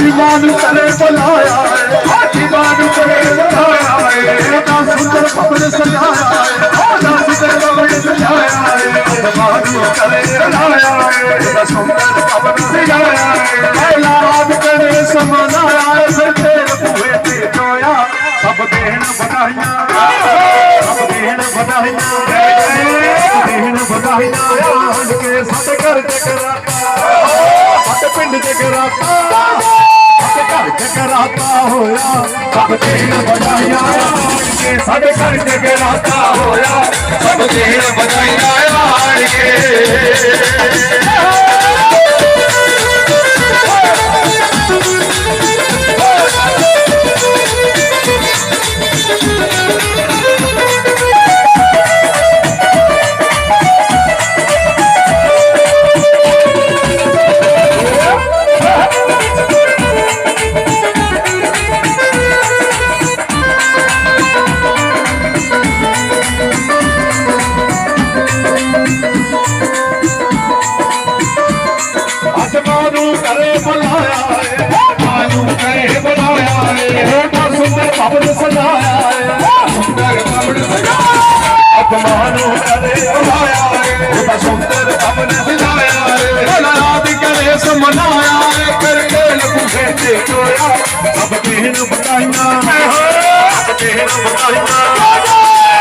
ईमान करे बुलाया है। करे बुलाया है। सुंदर कमर सजाया है। सुंदर कमर सजाया है। करे बुलाया सुंदर कमर सजाया है। करे समानाया है। सर ते जोया। सब देन बनाया सब देन बनाया देन बनाया के सत कर जगरा सत पिंड जगरा जगराता होया। सब देन बजाया के सब कर जगराता होया। सब देन बजाया के। बधाइयाँ सब तेरे बधाइयाँ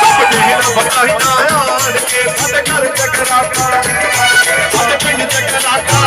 सब तेरे बधाइयाँ आन के फत कर जगराता फत पिंड जगराता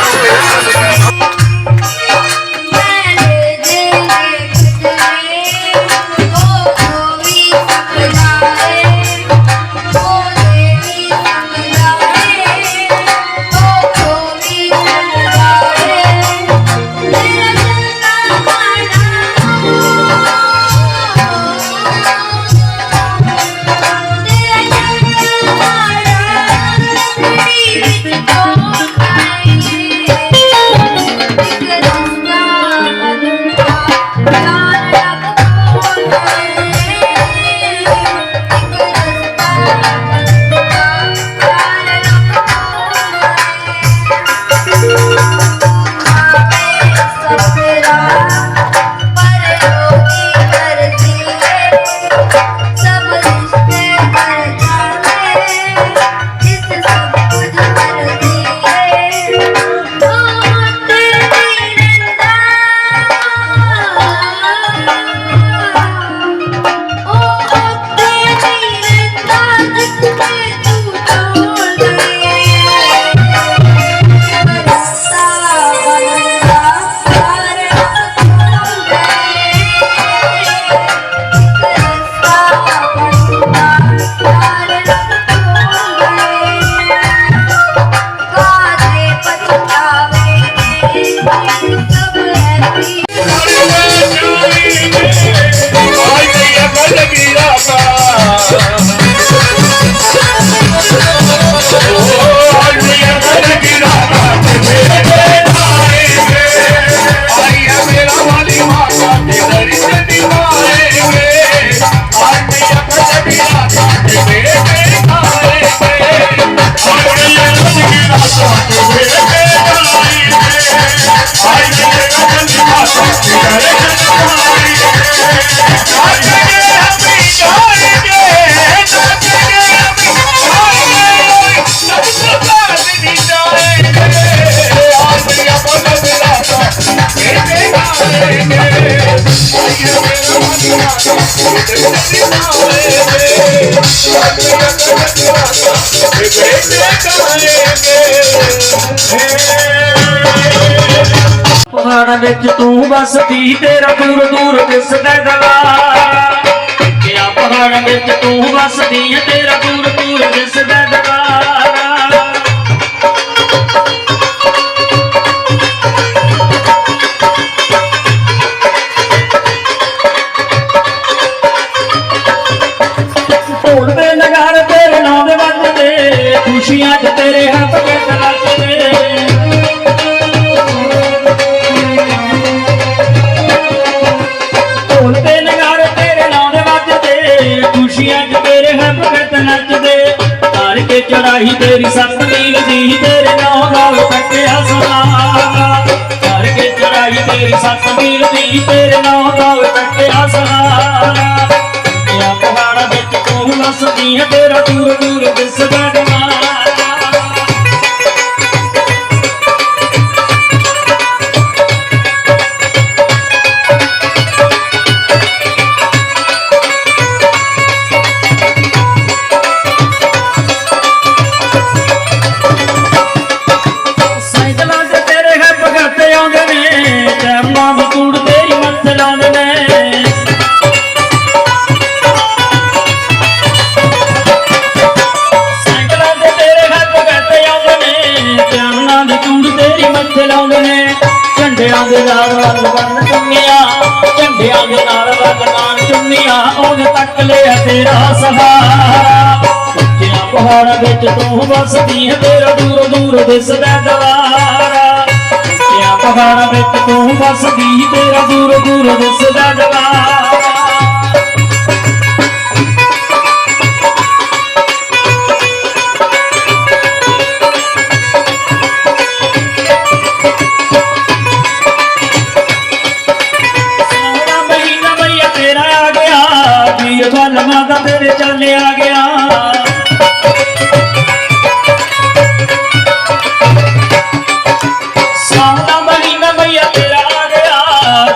ਪਹਾੜਾਂ ਵਿੱਚ ਤੂੰ ਵਸਦੀ ਤੇਰਾ ਦੂਰ ਦੂਰ ਦਿਸਦਾ ਦਗਾ ਕਿਆ ਪਹਾੜਾਂ ਵਿੱਚ ਤੂੰ ਵਸਦੀ ਤੇਰਾ ਦੂਰ ਦੂਰ ਦਿਸਦਾ ਦਗਾ ਤੇਰੇ ਨਾਂ ਦੇ ਵੱਜਦੇ ਖੁਸ਼ੀਆਂ ਕੇ ਤੇਰੀ ਸੱਤ ਨੀਲ ਦੀ ਤੇਰੇ ਨਾਂ ਨਾਲ ਕੱਟਿਆ ਸਮਾਂ ਤਾਰ ਕੇ ਚੜਾਈ ਤੇਰੀ ਤੇਰੀ ਦੀ ਤੇਰੇ ਨਾਂ ਦਾ ਚੱਕਿਆ ਸਹਾਰਾ ਇਹ ਪਹਾੜਾਂ ਵਿੱਚ ਤੂੰ ਵਸਦੀ ਹੈ, ਤੇਰਾ ਦੂਰ ਦੂਰ ਦਿਸਦਾ ਜਮਾਨਾ ਦੇ ਨਾਲ ਵੱਲ ਬੰਨ ਚੁੰਨੀਆਂ, ਝੰਡਿਆਂ ਦੇ ਨਾਲ ਵੱਲ ਨਾਲ ਚੁੰਨੀਆਂ ਉਹਨੇ ਤੱਕ ਲਿਆ ਤੇਰਾ ਸਹਾਰਾ ਉੱਚਿਆਂ ਪਹਾੜਾਂ ਵਿੱਚ ਤੂੰ ਵਸਦੀ ਹੈ, ਤੇਰਾ ਦੂਰ ਦੂਰ ਦਿਸਦਾ ਦਵਾਰਾ ਉੱਚਿਆਂ ਪਹਾੜਾਂ ਵਿੱਚ ਤੂੰ ਵਸਦੀ, ਤੇਰਾ ਦੂਰ ਦੂਰ ਦਿਸਦਾ ਦਵਾਰਾ ਵੱਲ ਤੇਰੇ ਚੱਲਿਆ ਗਿਆ। ਸੋਹਣਾ ਮਹੀਨਾ ਮਈਆ ਤੇਰਾ ਆ ਗਿਆ।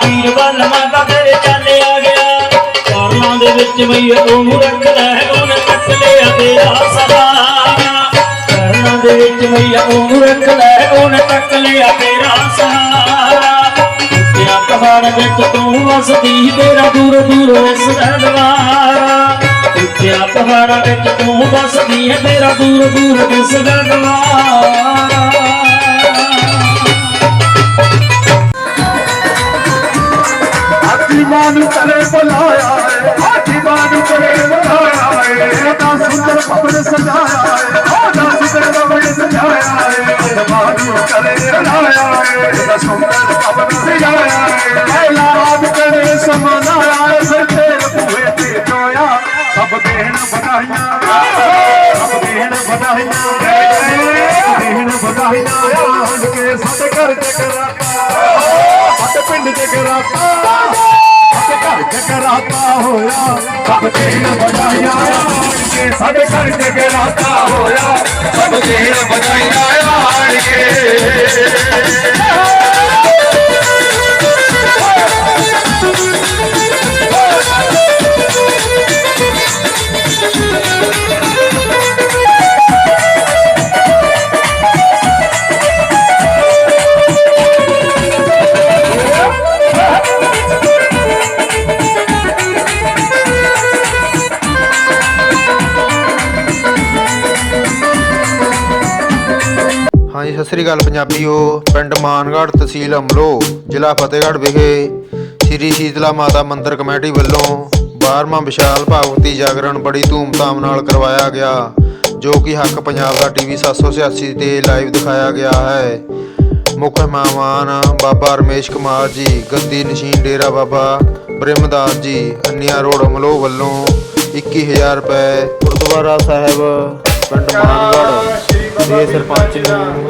ਵੀਰ ਵੱਲ ਤੇਰੇ ਚੱਲਿਆ ਗਿਆ। ਚਰਨਾਂ ਦੇ ਵਿੱਚ ਮਈਆ ਉਹਨੂੰ ਰੱਖਦਾ ਹੈ ਉਹਨੇ ਕੱਟ ਲਿਆ ਤੇਰਾ ਸਹਾਰਾ ਚਰਨਾਂ ਦੇ ਵਿੱਚ ਮਈਆ ਉਹਨੂੰ ਰੱਖਦਾ ਹੈ ਉਹਨੇ ਕੱਟ ਲਿਆ ਤੇਰਾ ਸਹਾਰਾ। ਉੱਚਿਆਂ ਵਿੱਚ ਤੂੰ ਵਸਦੀ, ਤੇਰਾ ਦੂਰ ਦੂਰ ਵਿਸਦਾ ਦਵਾਰਾ। ਉੱਚਿਆਂ ਪਹਾੜ ਵਿੱਚ ਤੂੰ ਵਸਦੀ ਹੈ ਤੇਰਾ ਦੂਰ ਦੂਰ ਵਿਸਦਾ ਦਵਾਰਾ? ਹਾਥੀ ਮਾਂ ਨੂੰ ਕਰੇ ਬੁਲਾਇਆ ਏ ਹਾਥੀ ਮਾਂ ਨੂੰ ਕਰੇ ਬੁਲਾਇਆ ਏ ਤਾਂ ਸੁੰਦਰ ਭਵਨ ਸਜਾਇਆ ਏ ਉਹਦਾ ਸੁੰਦਰ ਭਵਨ ਸਜਾਇਆ ਏ ਉਹਦਾ ਮਾਂ ਨੂੰ ਕਰੇ ਬੁਲਾਇਆ ਏ ਤਾਂ ਸੁੰਦਰ ਭਵਨ ਸਜਾਇਆ ਏ। ਪਹਿਲਾ ਆਦ ਕਰੇ ਸਮਾਨਾ ਆਏ ਫਿਰ ਤੇਰੇ ਬੂਹੇ ਤੇ ਜੋਇਆ मन जगराता घर जगराता होया। सब देन बजाया के सब घर जगराता होया। सब देन बजाया के। Oh, ਸ੍ਰੀ ਅਕਾਲ ਪੰਜਾਬੀਓ, ਪਿੰਡ ਮਾਨਗੜ੍ਹ ਤਹਿਸੀਲ ਅਮਲੋ, ਜ਼ਿਲ੍ਹਾ ਫਤਿਹਗੜ੍ਹ ਵਿਖੇ ਸ੍ਰੀ ਸ਼ੀਤਲਾ ਮਾਤਾ ਮੰਦਿਰ ਕਮੇਟੀ ਵੱਲੋਂ 12ਵਾਂ ਵਿਸ਼ਾਲ ਭਾਗਵਤੀ ਜਾਗਰਣ ਬੜੀ ਧੂਮਧਾਮ ਨਾਲ ਕਰਵਾਇਆ ਗਿਆ, ਜੋ ਕਿ ਹੱਕ ਪੰਜਾਬ ਦਾ ਟੀਵੀ 786 ਤੇ ਲਾਈਵ ਦਿਖਾਇਆ ਗਿਆ ਹੈ। ਮੁੱਖ ਮਹਿਮਾਨ ਬਾਬਾ ਰਮੇਸ਼ ਕੁਮਾਰ ਜੀ, ਗੱਦੀ ਨਸ਼ੀਨ ਡੇਰਾ ਬਾਬਾ ਬ੍ਰਹਮਦਾਸ ਜੀ, ਅੰਨਿਆ ਰੋਡ ਅਮਲੋ ਵੱਲੋਂ 21000 ਰੁਪਏ ਗੁਰਦੁਆਰਾ ਸਾਹਿਬ, ਪਿੰਡ ਮਾਨਗੜ੍ਹ। ਦੇ ਸਰਪੰਚ ਨੂੰ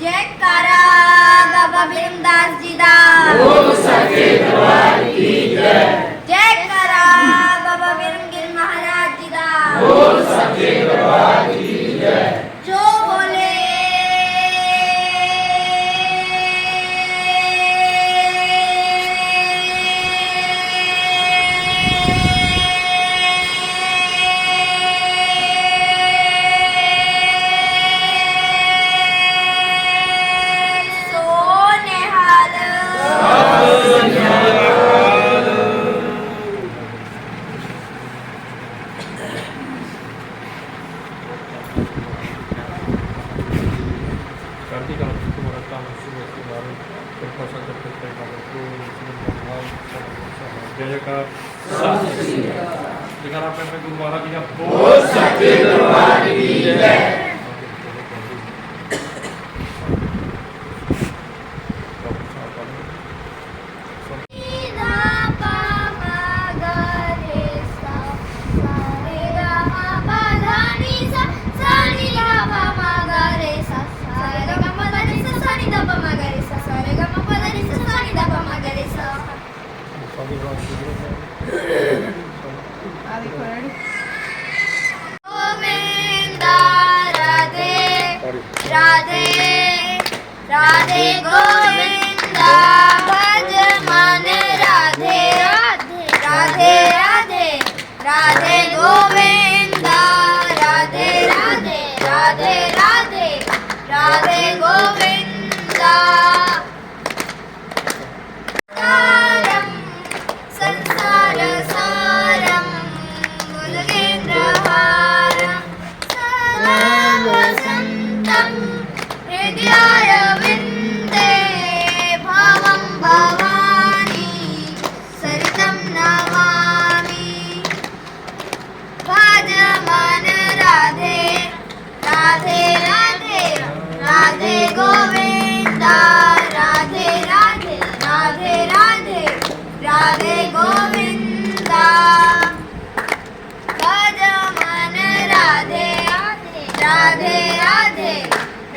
जयकारा बाबा भीमदास जी दा बोल सके द्वार की। जय जयकारा बाबा भीमगिर महाराज जी दा बोल सके द्वार की। Radhe, Radhe, Radhe, Radhe Govinda.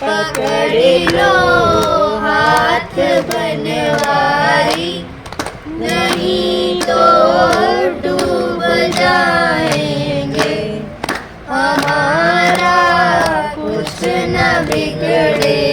પકડી लो हाथ બનવારી नहीं तो डूब जाएँगे। हमारा कुछ न बिगड़े।